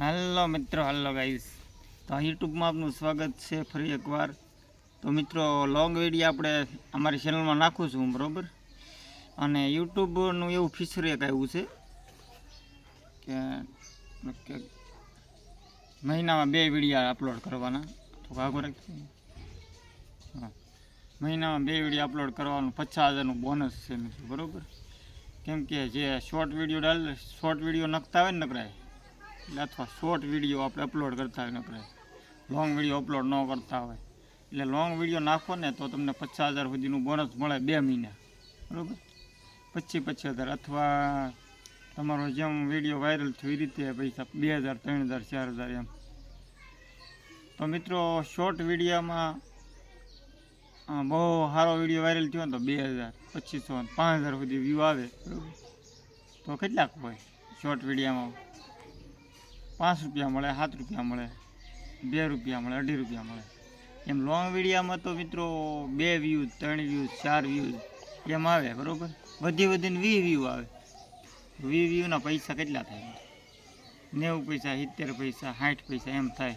હાલો મિત્રો, હાલો ગાઈસ તો યુટ્યુબમાં આપનું સ્વાગત છે ફરી એકવાર. તો મિત્રો લોંગ વીડિયો આપણે અમારી ચેનલમાં નાખું છું બરાબર? અને યુટ્યુબનું એવું ફીચર એક આવ્યું છે કે મહિનામાં બે વિડીયા અપલોડ કરવાના. તો આગો રાખજો. હા. મહિનામાં બે વીડિયો અપલોડ કરવાનું પચાસ હજારનું બોનસ છે મિત્રો, બરાબર? કેમ કે જે શોર્ટ વીડિયો ડાલ શોર્ટ વીડિયો નખતા હોય ને નકરાય એટલે અથવા શોર્ટ વીડિયો આપણે અપલોડ કરતા હોય આપણે. લોંગ વીડિયો અપલોડ ન કરતા હોય. એટલે લોંગ વીડિયો નાખો ને તો તમને પચાસ હજાર સુધીનું બોનસ મળે બે મહિના. બરાબર? પચીસ પચીસ હજાર અથવા તમારો જેમ વીડિયો વાયરલ થયો એ રીતે પૈસા બે હજાર, ત્રણ હજાર, ચાર હજાર એમ. તો મિત્રો શોર્ટ વિડીયોમાં બહુ સારો વીડિયો વાયરલ થયો ને તો બે હજાર, પચીસો પાંચ હજાર સુધી વ્યૂ આવે. બરાબર? તો કેટલાક હોય શોર્ટ વિડીયોમાં પાંચ રૂપિયા મળે, સાત રૂપિયા મળે, બે રૂપિયા મળે, અઢી રૂપિયા મળે. એમ લોંગ વિડીયામાં તો મિત્રો બે વ્યૂ ત્રણ વ્યૂ ચાર વ્યૂ એમ આવે, બરાબર? વધી વધીને વી વ્યૂ આવે. વી વ્યૂના પૈસા કેટલા થાય? નેવું પૈસા, સિત્તેર પૈસા, સાઠ પૈસા એમ થાય.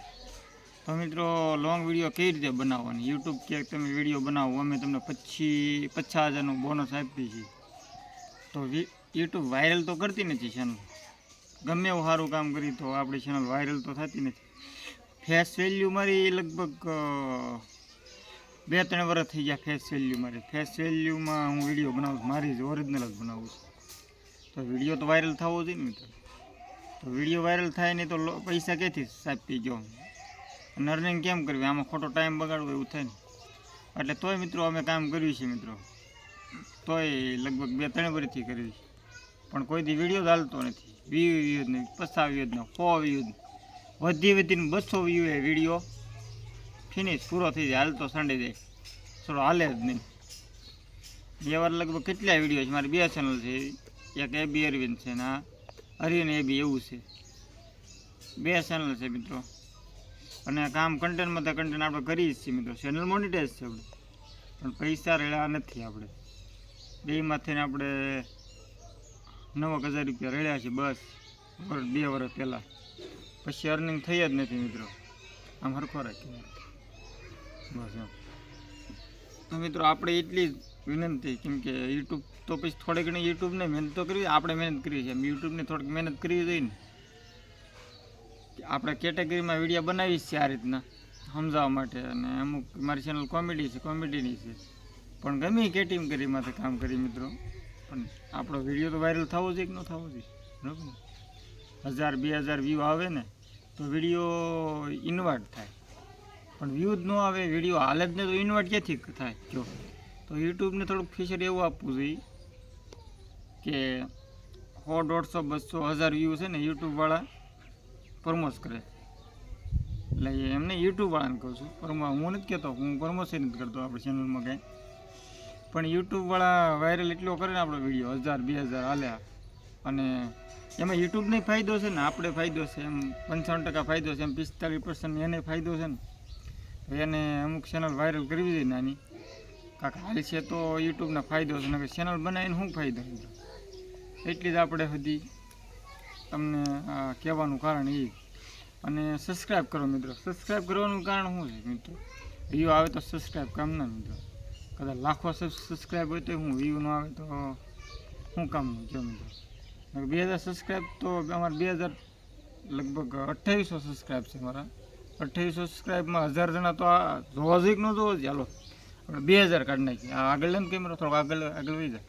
તો મિત્રો લોંગ વીડિયો કઈ રીતે બનાવવાની? યુટ્યુબ ક્યાંક તમે વીડિયો બનાવો, અમે તમને પછી પચાસ હજારનું બોનસ આપીએ છીએ. તો યુટ્યુબ વાયરલ તો કરતી નથી ચેનલ ગમે એવું સારું કામ કરી તો આપણી ચેનલ વાયરલ તો થતી નથી. ફેસ વેલ્યુ મારી લગભગ બે ત્રણ વર્ષ થઈ ગયા ફેસ વેલ્યુ મારી. ફેસ વેલ્યુમાં હું વીડિયો બનાવું છું. મારી જ ઓરિજિનલ જ બનાવું છું. તો વીડિયો તો વાયરલ થવો જોઈએ ને મિત્રો. તો વીડિયો વાયરલ થાય નહીં તો પૈસા ક્યાંથી સાપી ગયો? અને અર્નિંગ કેમ કરવી? આમાં ખોટો ટાઈમ બગાડવો એવું થાય ને. એટલે તોય મિત્રો અમે કામ કર્યું છે મિત્રો. તોય લગભગ બે ત્રણ વર્ષથી કર્યું છે. પણ કોઈ દી વીડિયો ચાલતો નથી. વ્યૂ વ્યૂઝ ને પચાસ વ્યૂઝ ને સો વ્યૂઝ વધી વધીને બસો વ્યૂ એ વીડિયો ફિનિશ પૂરો થઈ જાય. હાલતો સંડે જાય. થોડો હાલે જ નહીં. બે વાર લગભગ કેટલા વીડિયો છે? મારી બે ચેનલ છે. એક એ બી અરવિંદ છે ને અરવિંદ એ બી એવું છે. બે ચેનલ છે મિત્રો. અને કામ કન્ટેન્ટમાં તો કન્ટેન્ટ આપણે કરીએ જ છીએ મિત્રો. ચેનલ મોનિટાઈઝ છે આપણે પણ પૈસા રેળા નથી આપણે બેમાંથી આપણે નવ હજાર રૂપિયા રેડ્યા છે બસ. વર્ષ બે વર્ષ પહેલાં. પછી અર્નિંગ થઈ જ નથી મિત્રો. આમ હરખો રાખી બસ તો મિત્રો આપણે એટલી વિનંતી, કેમ કે યુટ્યુબ તો પછી થોડી ઘણી યુટ્યુબને મહેનત તો કરવી, આપણે મહેનત કરવી છે. યુટ્યુબને થોડીક મહેનત કરવી જોઈએ ને. આપણે કેટેગરીમાં વીડિયો બનાવી છે આ રીતના, સમજાવવા માટે. અને અમુક, મારી ચેનલ કોમેડી છે કોમેડીની છે. પણ ગમે કેટેગરીમાંથી કામ કરી મિત્રો. પણ આપણો વીડિયો તો વાયરલ થવો જોઈએ કે ન થવો જોઈએ? બરાબર ને? હજાર, બે હજાર વ્યૂ આવે ને, તો વીડિયો ઇન્વર્ટ થાય. પણ વ્યૂ જ ન આવે, વીડિયો હાલે જ ને, તો ઇન્વર્ટ ક્યાંથી થાય? જો, તો યુટ્યુબને થોડુંક ફીચર એવું આપવું જોઈએ કે સો, દોઢસો, બસો, હજાર વ્યૂ છે ને યુટ્યુબવાળા પ્રમોટ કરે. એટલે એમને યુટ્યુબવાળાને કહું છું. પ્રમો હું નથી કહેતો, હું પ્રમોશન નથી કરતો આપણી ચેનલમાં કાંઈ. પણ યુટ્યુબવાળા વાયરલ એટલો કરે ને આપણો વીડિયો હજાર, બે હજાર હાલ્યા. અને એમાં યુટ્યુબને ફાયદો છે ને, આપણે ફાયદો છે. એમ પંચાવન ટકા ફાયદો છે, એમ પિસ્તાલીસ પર્સન્ટ એને ફાયદો છે ને. એને અમુક ચેનલ વાયરલ કરવી જોઈએ નાની. કાંક હાલ છે તો યુટ્યુબના ફાયદો છે, નકર ચેનલ બનાવીને શું ફાયદો? એટલી જ આપણે સુધી તમને કહેવાનું કારણ એ. અને સબસ્ક્રાઈબ કરો મિત્રો. સબસ્ક્રાઈબ કરવાનું કારણ શું છે મિત્રો? વીડિયો આવે તો સબસ્ક્રાઈબ કામના મિત્રો. કદાચ લાખો સબસ્ક્રાઈબ હોય તો હું વ્યૂ ન આવે તો શું કામ કેમ બે હજાર સબસ્ક્રાઈબ તો અમારે બે હજાર લગભગ અઠ્યાવીસો સબસ્ક્રાઈબ છે મારા અઠ્યાવીસો સબસ્ક્રાઈબમાં હજાર જણા તો આ જોવા જોઈએ ન જોવા જ હાલો. આપણે બે હજાર કાઢી નાખીએ. આ આગળ લે ને કેમેરો થોડોક આગળ આગળ વહી જાય.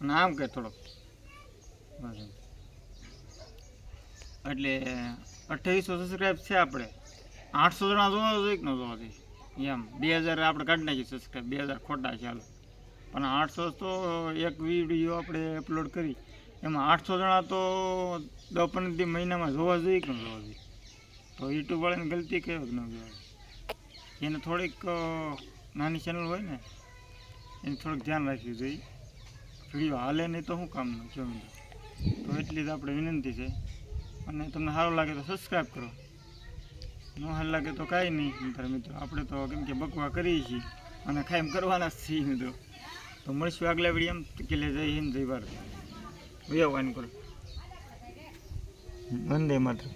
અને આમ કે થોડોક. એટલે અઠ્યાવીસો સબસ્ક્રાઈબ છે આપણે. આઠસો જણા જોવા જોઈએ ન જોવા જોઈએ એમ. બે હજાર આપણે કાઢી નાખીએ સબસ્ક્રાઈબ બે હજાર ખોટા છે હાલો. પણ આઠસો તો એક વીડિયો આપણે અપલોડ કરી. એમાં આઠસો જણા તો દસ પંદર મહિનામાં જોવા જોઈએ કે ન જોવા જોઈએ? તો યુટ્યુબવાળાની ગલતી કહેવાય કે ન કહેવાય. એને થોડીક નાની ચેનલ હોય ને, એને થોડુંક ધ્યાન રાખવું જોઈએ. વીડિયો હાલે નહીં તો શું કામનું જો તો એટલી જ આપણે વિનંતી છે. અને તમને સારું લાગે તો સબસ્ક્રાઈબ કરો. ન લાગે તો કાંઈ નહીં. મિત્ર મિત્રો, આપણે તો કેમ કે બકવા કરીએ છીએ અને કાયમ કરવાના જ છીએ મિત્રો. તો મળીશું આગલા વીડિયો કે લે જય હિન્દ, જય ભારત. વ્યવહાન કરો વંદે માત્ર